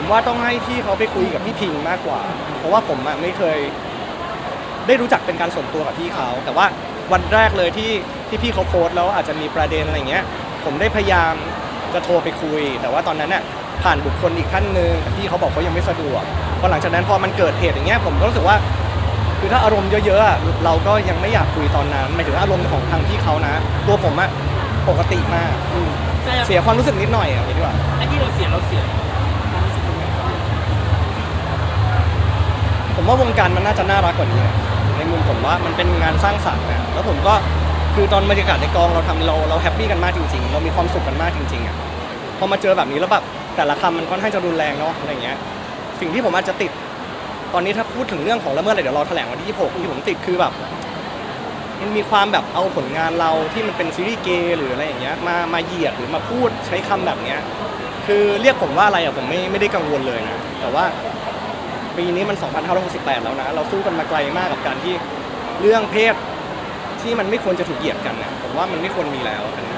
ผมว่าต้องให้พี่เขาไปคุยกับพี่พิงมากกว่า เพราะว่าผมอะไม่เคย ได้รู้จักเป็นการส่วนตัวกับพี่เขา แต่ว่าวันแรกเลยที่ที่พี่เขาโพสต์แล้วอาจจะมีประเด็นอะไรเงี้ย ผมได้พยายามจะโทรไปคุย แต่ว่าตอนนั้นน่ะผ่านบุคคลอีกท่านหนึ่งแต่พี่เขาบอกเขายังไม่สะดวกพอหลังจากนั้นพอมันเกิดเหตุอย่างเงี้ยผมก็รู้สึกว่า คือถ้าอารมณ์เยอะๆอะเราก็ยังไม่อยากคุยตอนนั้นหมายถึงอารมณ์ของทางพี่เขานะ ตัวผมอะปกติมากอืมใช่ครับเสียความรู้สึกนิดหน่อยอะอย่างนี้ดีกว่า ไอ้ที่เราเสียเราเสียความรู้สึกตรงไหน ผมว่าวงการมันน่าจะน่ารักกว่านี้นะในมุมผมว่ามันเป็นงานสร้างสรรค์นะแล้วผมก็คือตอนบรรยากาศในกองเราทำเราเราแฮปปี้กันมากจริงๆ เรามีความสุขกันมากจริงๆอะพอมาเจอแบบนี้แล้วแบบแต่ละคำมันค่อนข้างจะรุนแรงเนาะอะไรเงี้ยสิ่งที่ผมอาจจะติด ตอนนี้ถ้าพูดถึงเรื่องของละเมิดอะไรเดี๋ยวราแถลงวันที่26ที่ผมติดคือแบบ มันมีความแบบเอาผลงานเราที่มันเป็นซีรีส์เกย์หรืออะไรอย่างเงี้ยมามาเหยียดหรือมาพูดใช้คำแบบเนี้ยคือเรียกผมว่าอะไรอะผมไม่ไม่ได้กังวลเลยนะแต่ว่า ปีนี้มัน 2568 แล้วนะ เราสู้กันมาไกลมากกับการที่เรื่องเพศที่มันไม่ควรจะถูกเหยียดกันนะผมว่ามันไม่ควรมีแล้วอันนี้